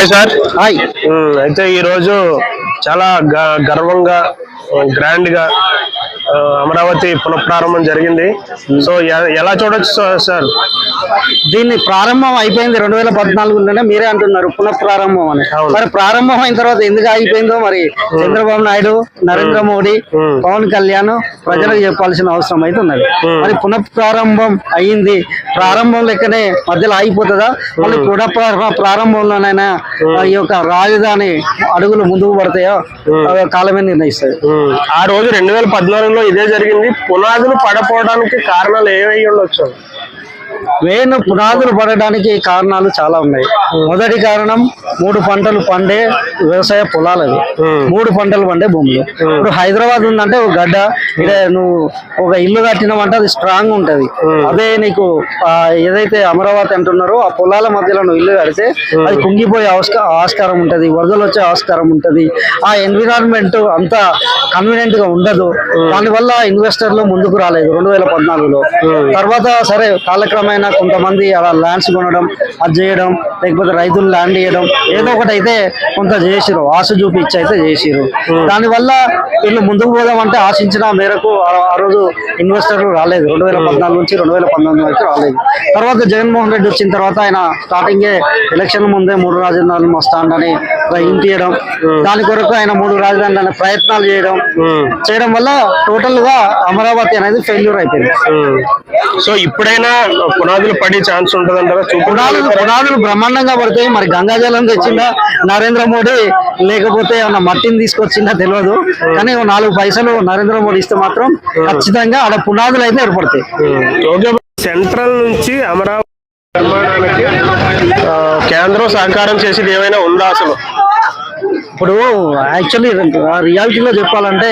Hi sir hi అయితే ఈ రోజు చాలా గ- గర్వంగా గ్రాండ్గా అమరావతి పునఃప్రారంభం జరిగింది. సో ఎలా చూడొచ్చు సార్ దీన్ని ప్రారంభం అయిపోయింది రెండు వేల పద్నాలుగులోనే మీరే అంటున్నారు పునః ప్రారంభం అని. మరి ప్రారంభం అయిన తర్వాత ఎందుకు ఆగిపోయిందో మరి చంద్రబాబు నాయుడు నరేంద్ర మోడీ. పవన్ కళ్యాణ్ ప్రజలకు చెప్పాల్సిన అవసరం అయితే ఉన్నది. మరి పునః ప్రారంభం అయ్యింది ప్రారంభం లెక్కనే మధ్యలో ఆగిపోతుందా? మళ్ళీ పునః ప్రా- ప్రారంభంలోనైనా ఈ యొక్క రాజధాని అడుగులు ముందుకు పడతాయో కాలమే నిర్ణయిస్తుంది ఉమ్, ఆ రోజు రెండు వేల పద్నాలుగులో ఇదే జరిగింది. పునాదులు పడపోవడానికి కారణాలు ఏమై ఉండొచ్చు? మెయిన్ పునాదులు పడడానికి కారణాలు చాలా ఉన్నాయి. మొదటి కారణం మూడు పంటలు పండే వ్యవసాయ పొలాలు అవి. మూడు పంటలు పండే భూములు. ఇప్పుడు హైదరాబాద్ ఉందంటే ఒక గడ్డ ఇక్కడ నువ్వు ఒక ఇల్లు కట్టినావంటే అది స్ట్రాంగ్ ఉంటది. అదే నీకు ఏదైతే అమరావతి అంటున్నారో ఆ పొలాల మధ్యలో నువ్వు ఇల్లు కడితే అది కుంగిపోయే ఆస్క- ఆస్కారం ఉంటది వరదలు వచ్చే ఆస్కారం ఉంటది. ఆ ఎన్విరాన్మెంట్ అంత కన్వీనియంట్గా ఉండదు. దానివల్ల ఇన్వెస్టర్లు ముందుకు రాలేదు రెండు వేల పద్నాలుగులో. తర్వాత సరే కాలక్రమేణా కొంతమంది అలా ల్యాండ్స్ కొనడం అది చేయడం లేకపోతే రైతులు ల్యాండ్ ఇవ్వడం ఏదో ఒకటి అయితే కొంత చేసిరు ఆశ చూపించి అయితే చేసిరు దానివల్ల వీళ్ళు ముందుకు పోదామంటే ఆశించిన మేరకు ఆ- రోజు ఇన్వెస్టర్లు రాలేదు. రెండు వేల పద్నాలుగు నుంచి రెండు వేల పంతొమ్మిది వరకు రాలేదు. తర్వాత జగన్మోహన్ రెడ్డి వచ్చిన తర్వాత ఆయన స్టార్టింగే ఎలక్షన్ ముందే మూడు రాజధానులు వస్తాడని ఇంటియడం దాని కొరకు ఆయన మూడు రాజధానులు ప్రయత్నాలు చేయడం. చేయడం వల్ల టోటల్గా అమరావతి అనేది ఫెయిల్యూర్ అయిపోయింది. సో ఇప్పుడైనా పునాదులు పడే ఛాన్స్ ఉంటుందంటారా? పునాదులు పునాదులు బ్రహ్మాండంగా పడతాయి. మరి గంగాజలం తెచ్చిందా? నరేంద్ర మోడీ లేకపోతే ఏమన్నా మట్టిని తీసుకొచ్చిందా తెలియదు. కానీ నాలుగు పైసలు నరేంద్ర మోడీ ఇస్తే మాత్రం ఖచ్చితంగా ఆడ పునాదులు అయితే ఏర్పడతాయి. సెంట్రల్ నుంచి అమరావతి నిర్మాణానికి కేంద్రం సహకారం చేసేది ఏమైనా ఉందా అసలు? ఇప్పుడు యాక్చువల్లీ రియాలిటీలో చెప్పాలంటే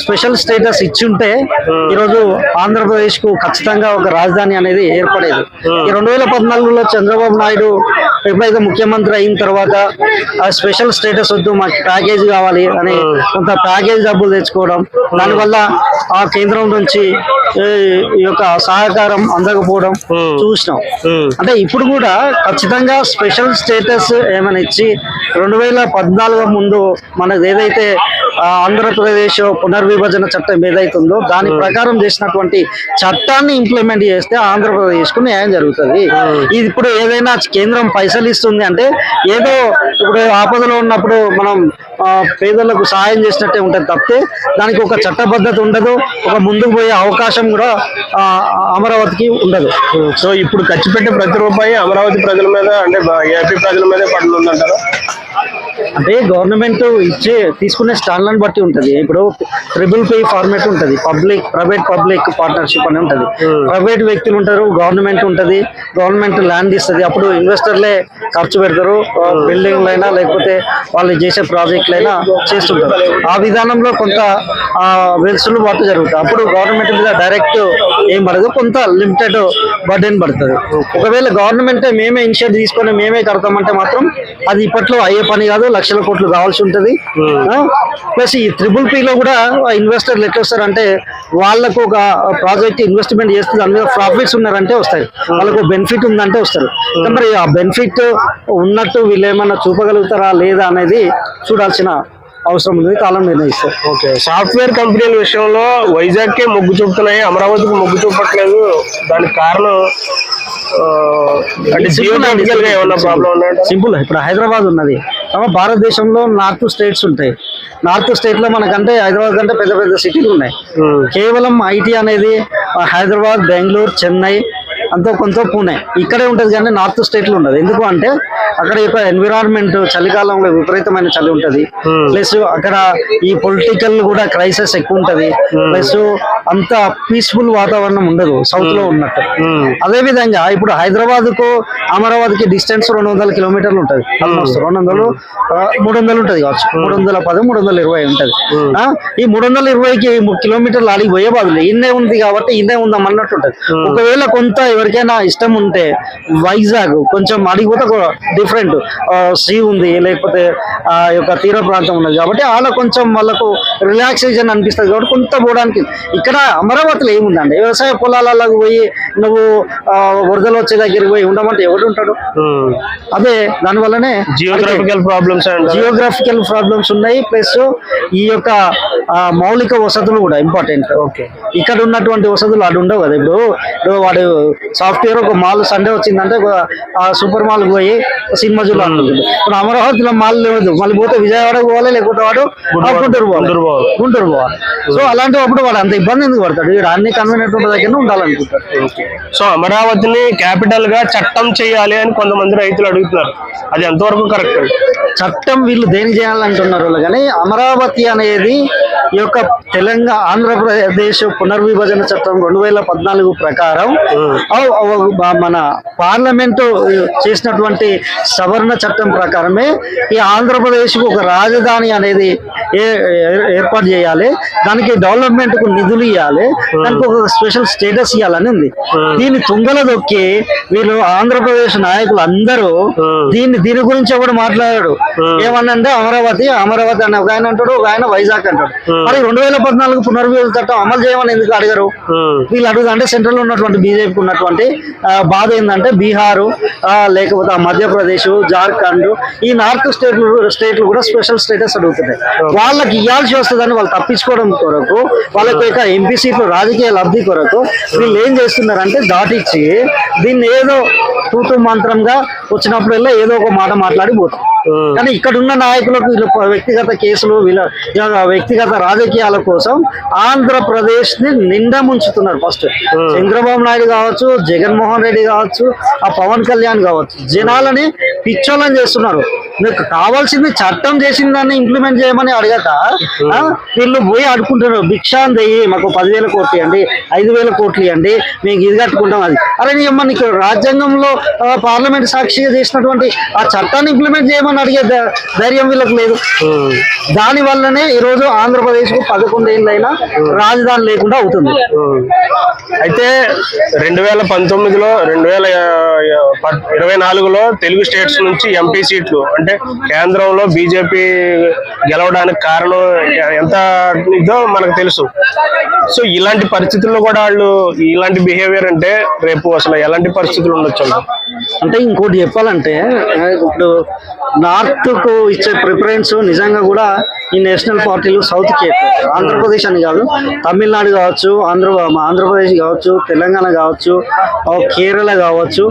స్పెషల్ స్టేటస్ ఇచ్చి ఉంటే ఈరోజు ఆంధ్రప్రదేశ్కు ఖచ్చితంగా ఒక రాజధాని అనేది ఏర్పడేది. ఈ రెండు వేల పద్నాలుగులో చంద్రబాబు నాయుడు ఎప్పుడైతే ముఖ్యమంత్రి అయిన తర్వాత ఆ స్పెషల్ స్టేటస్ వద్దు మాకు ప్యాకేజ్ కావాలి అని కొంత ప్యాకేజ్ డబ్బులు తెచ్చుకోవడం దానివల్ల ఆ కేంద్రం నుంచి ఈ యొక్క సహకారం అందకపోవడం చూసినాం. అంటే ఇప్పుడు కూడా ఖచ్చితంగా స్పెషల్ స్టేటస్ ఏమైనా ఇచ్చి రెండు వేల పద్నాలుగు ముందు మనది ఏదైతే ఆంధ్రప్రదేశ్ పునర్విభజన చట్టం ఏదైతే ఉందో దాని ప్రకారం చేసినటువంటి చట్టాన్ని ఇంప్లిమెంట్ చేస్తే ఆంధ్రప్రదేశ్కు న్యాయం జరుగుతుంది. ఇది ఇప్పుడు ఏదైనా కేంద్రం పైసలు ఇస్తుంది అంటే ఏదో ఇప్పుడు ఆపదలో ఉన్నప్పుడు మనం పేదలకు సహాయం చేసినట్టే ఉంటుంది తప్పితే దానికి ఒక చట్టబద్ధత ఉండదు ఒక ముందుకు పోయే అవకాశం కూడా అమరావతికి ఉండదు. సో ఇప్పుడు ఖర్చు పెట్టే ప్రతి రూపాయి అమరావతి ప్రజల మీద అంటే ఏపీ ప్రజల మీదే పడుతుందంటారా? అంటే గవర్నమెంట్ ఇచ్చే తీసుకునే స్టాండ్లను బట్టి ఉంటది. ఇప్పుడు ట్రిపుల్ పే ఫార్మేట్ ఉంటది. పబ్లిక్ ప్రైవేట్ పబ్లిక్ పార్ట్నర్షిప్ అని ఉంటది. ప్రైవేట్ వ్యక్తులు ఉంటారు గవర్నమెంట్ ఉంటది. గవర్నమెంట్ ల్యాండ్ ఇస్తుంది. అప్పుడు ఇన్వెస్టర్లే ఖర్చు పెడతారు. బిల్డింగ్లు అయినా లేకపోతే వాళ్ళు చేసే ప్రాజెక్టులైనా చేస్తుంటారు. ఆ విధానంలో కొంత వెసులుబాటు జరుగుతుంది అప్పుడు గవర్నమెంట్ మీద డైరెక్ట్ ఏం పడదు. కొంత లిమిటెడ్ బర్డెన్ పడుతుంది. ఒకవేళ గవర్నమెంట్ మేమే ఇనిషియేటివ్ తీసుకొని మేమే కడతామంటే మాత్రం అది ఇప్పట్లో అయ్యే పని కాదు. లక్షల కోట్లు కావాల్సి ఉంటది. ప్లస్ ఈ ట్రిపుల్లో కూడా ఇన్వెస్టర్లు ఎట్లా వస్తారంటే వాళ్ళకు ఒక ప్రాజెక్ట్ ఇన్వెస్ట్మెంట్ చేస్తే దాని మీద ప్రాఫిట్స్ ఉన్నారంటే వస్తాయి. వాళ్ళకు బెనిఫిట్ ఉందంటే వస్తారు. మరి ఆ బెనిఫిట్ ఉన్నట్టు వీళ్ళు ఏమన్నా చూపగలుగుతారా లేదా అనేది చూడాల్సిన అవసరం ఉంది కాలం నిర్ణయిస్తారు. ఓకే సాఫ్ట్వేర్ కంపెనీల విషయంలో వైజాగ్ కే మొగ్గు చూపుతున్నాయి అమరావతికి మొగ్గు చూపట్లేదు. దానికి కారణం అంటే సింపుల్ ఇప్పుడు హైదరాబాద్ ఉన్నది. కానీ భారతదేశంలో నార్త్ స్టేట్స్ ఉంటాయి. నార్త్ స్టేట్లో మనకంటే హైదరాబాద్ కంటే పెద్ద పెద్ద సిటీలు ఉన్నాయి. కేవలం ఐటీ అనేది హైదరాబాద్ బెంగళూరు చెన్నై అంతో కొంత పూణే. ఇక్కడే ఉంటుంది కానీ నార్త్ స్టేట్లో ఉండదు. ఎందుకు అంటే అక్కడ యొక్క ఎన్విరాన్మెంట్ చలికాలంలో విపరీతమైన చలి ఉంటది. ప్లస్ అక్కడ ఈ పొలిటికల్ కూడా క్రైసిస్ ఎక్కువ ఉంటది. ప్లస్ అంత పీస్ఫుల్ వాతావరణం ఉండదు. సౌత్లో ఉన్నట్టు. అదే విధంగా ఇప్పుడు హైదరాబాద్కు అమరావతికి డిస్టెన్స్ రెండు వందల కిలోమీటర్లు ఉంటది. ఆల్మోస్ట్ రెండు వందలు మూడు వందలు ఉంటది కావచ్చు. మూడు వందల పది మూడు వందల ఇరవై ఉంటది. ఈ మూడు వందల ఇరవైకి కిలోమీటర్లు ఆడికి పోయే బదులు ఇన్నే ఉంది కాబట్టి ఇన్నే ఉందాం అన్నట్టు ఉంటది. ఒకవేళ కొంత ఎవరికైనా ఇష్టం ఉంటే వైజాగ్ కొంచెం అడిగిపోతే డిఫరెంట్ సీ ఉంది లేకపోతే ఆ యొక్క తీర ప్రాంతం ఉన్నది. కాబట్టి అలా కొంచెం వాళ్ళకు రిలాక్సేషన్ అనిపిస్తుంది. కాబట్టి కొంత పోవడానికి ఇక్కడ అమరావతిలో ఏముందండి వ్యవసాయ పొలాలకు పోయి నువ్వు వరదలు వచ్చే దగ్గరికి పోయి ఉండమంటే ఎవడు ఉంటాడు? అదే దానివల్లనే జియోగ్రఫికల్ ప్రాబ్లమ్స్ జియోగ్రాఫికల్ ప్రాబ్లమ్స్ ఉన్నాయి. ప్లస్ ఈ యొక్క మౌలిక వసతులు కూడా ఇంపార్టెంట్ ఓకే. ఇక్కడ ఉన్నటువంటి వసతులు అటు ఉండవు కదా. ఇప్పుడు ఇప్పుడు వాడు సాఫ్ట్వేర్ ఒక మాల్ సండే వచ్చిందంటే సూపర్ మాల్ పోయి సినిమా చూడాలనుకుంటుంది ఇప్పుడు అమరావతిలో మాల్ లేదు. మళ్ళీ పోతే విజయవాడకు పోవాలి లేకపోతే వాడు గుంటూరు పోవాలి. గుంటూరు పోవాలి. సో అలాంటి అప్పుడు వాడు అంత ఇబ్బంది ఎందుకు పడతాడు? ఇక్కడ అన్ని కన్వీనియంట్ ఉన్న దగ్గర ఉండాలనుకుంటాడు. సో అమరావతిని క్యాపిటల్గా చట్టం చేయాలి అని కొంతమంది రైతులు అడుగుతున్నారు. అది ఎంతవరకు కరెక్ట్? చట్టం వీళ్ళు దేని చేయాలంటున్నారు కానీ అమరావతి అనేది ఈ యొక్క తెలంగాణ ఆంధ్రప్రదేశ్ పునర్విభజన చట్టం రెండు వేల పద్నాలుగు ప్రకారం మన పార్లమెంటు చేసినటువంటి సవరణ చట్టం ప్రకారమే ఈ ఆంధ్రప్రదేశ్ ఒక రాజధాని అనేది ఏర్పాటు చేయాలి దానికి డెవలప్మెంట్కు నిధులు ఇవ్వాలి దానికి ఒక స్పెషల్ స్టేటస్ ఇవ్వాలని ఉంది. దీన్ని తుంగల దొక్కి వీళ్ళు ఆంధ్రప్రదేశ్ నాయకులు అందరూ దీన్ని దీని గురించి ఎవడు మాట్లాడాడు? ఏమన్నంటే అమరావతి అమరావతి అని ఒక ఆయన అంటాడు ఒక ఆయన వైజాగ్ అంటాడు. మరి రెండు వేల పద్నాలుగు పునర్విభజన చట్టం అమలు చేయమని ఎందుకు అడిగారు? వీళ్ళు అడుగుతా అంటే సెంట్రల్ ఉన్నటువంటి బీజేపీకి ఉన్నటువంటి బాధ ఏంటంటే బీహారు లేకపోతే మధ్యప్రదేశ్ జార్ఖండ్ ఈ నార్త్ స్టేట్లు స్టేట్లు కూడా స్పెషల్ స్టేటస్ అడుగుతున్నాయి. వాళ్ళకి ఇవ్వాల్సి వస్తుందని వాళ్ళు తప్పించుకోవడం కొరకు వాళ్ళకి ఇక ఎంపీ సీట్లు రాజకీయ లబ్ధి కొరకు వీళ్ళు ఏం చేస్తున్నారంటే దాటిచ్చి దీన్ని ఏదో తూతు మంత్రంగా వచ్చినప్పుడల్లా ఏదో ఒక మాట మాట్లాడి పోతాం కానీ ఇక్కడ ఉన్న నాయకులకు వ్యక్తిగత కేసులు వీళ్ళ వ్యక్తిగత రాజకీయాల కోసం ఆంధ్రప్రదేశ్ని నిండా ముంచుతున్నారు ఫస్ట్. చంద్రబాబు నాయుడు కావచ్చు జగన్మోహన్ రెడ్డి కావచ్చు ఆ పవన్ కళ్యాణ్ కావచ్చు. జనాలని పిచ్చోళ్ళని చేస్తున్నారు. మీకు కావాల్సింది చట్టం చేసిన దాన్ని ఇంప్లిమెంట్ చేయమని అడగక వీళ్ళు పోయి అడుకుంటున్నారు భిక్షాన్ దెయ్యి మాకు పదివేల కోట్లు ఇవ్వండి ఐదు వేల కోట్లు ఇవ్వండి మేము ఇది కట్టుకుంటాం అది. అరే నీకు రాజ్యాంగంలో పార్లమెంట్ సాక్షిగా చేసినటువంటి ఆ చట్టాన్ని ఇంప్లిమెంట్ చేయమని అడిగే ధై- ధైర్యం వీళ్ళకి లేదు. దాని వల్లనే ఈ రోజు ఆంధ్రప్రదేశ్కు పదకొండు ఏళ్ళైనా రాజధాని లేకుండా అవుతుంది. అయితే రెండు వేల పంతొమ్మిదిలో రెండు వేల ఇరవై నాలుగులో తెలుగు స్టేట్స్ నుంచి ఎంపీ సీట్లు అంటే కేంద్రంలో బీజేపీ గెలవడానికి కారణం ఎంత ఇదో మనకు తెలుసు. సో ఇలాంటి పరిస్థితుల్లో కూడా వాళ్ళు ఇలాంటి బిహేవియర్ అంటే రేపు అసలు ఎలాంటి పరిస్థితులు ఉండొచ్చు? అంటే ఇంకోటి చెప్పాలంటే ఇప్పుడు నార్త్కు ఇచ్చే ప్రిఫరెన్స్ నిజంగా కూడా ఈ నేషనల్ పార్టీలు సౌత్కి. ఆంధ్రప్రదేశ్ అని కాదు తమిళనాడు కావచ్చు ఆంధ్ర ఆంధ్రప్రదేశ్ కావచ్చు తెలంగాణ కావచ్చు కేరళ కావచ్చు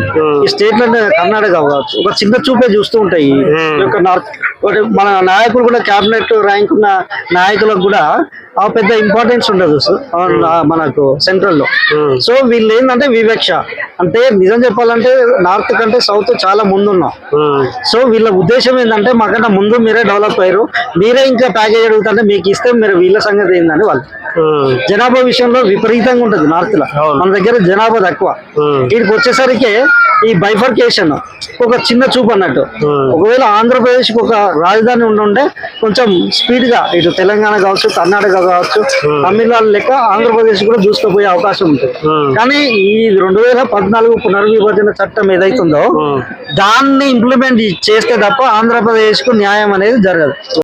ఈ స్టేట్లో కర్ణాటక కావచ్చు. ఒక చిన్న చూపే చూస్తూ ఉంటాయి ఈ యొక్క నార్త్ ఒకటి మన నాయకులు కూడా క్యాబినెట్ ర్యాంక్ ఉన్న నాయకులకు కూడా పెద్ద ఇంపార్టెన్స్ ఉండదు ఆ, నా- మనకు సెంట్రల్లో. సో వీళ్ళు ఏంటంటే వివక్ష. అంటే నిజం చెప్పాలంటే నార్త్ కంటే సౌత్ చాలా ముందున్నాం. సో వీళ్ళ ఉద్దేశం ఏంటంటే మాకన్నా ముందు మీరే డెవలప్ అయ్యారు. మీరే ఇంకా ప్యాకేజ్ అడుగుతుంటే మీకు ఇస్తే మీరు వీళ్ళ సంగతి ఏందని వాళ్ళు. జనాభా విషయంలో విపరీతంగా ఉంటుంది నార్త్లో. మన దగ్గర జనాభా తక్కువ. వీడికి వచ్చేసరికి ఈ బైఫర్కేషన్ ఒక చిన్న చూపు అన్నట్టు. ఒకవేళ ఆంధ్రప్రదేశ్కు ఒక రాజధాని ఉండుంటే కొంచెం స్పీడ్గా ఇటు తెలంగాణ కావచ్చు కర్ణాటక కావచ్చు. తమిళనాడు లెక్క ఆంధ్రప్రదేశ్ కూడా దూసుకుపోయే అవకాశం ఉంటుంది. కానీ ఈ రెండు వేల పద్నాలుగు పునర్విభజన చట్టం ఏదైతుందో దాన్ని ఇంప్లిమెంట్ చేస్తే తప్ప ఆంధ్రప్రదేశ్కు న్యాయం అనేది జరగదు.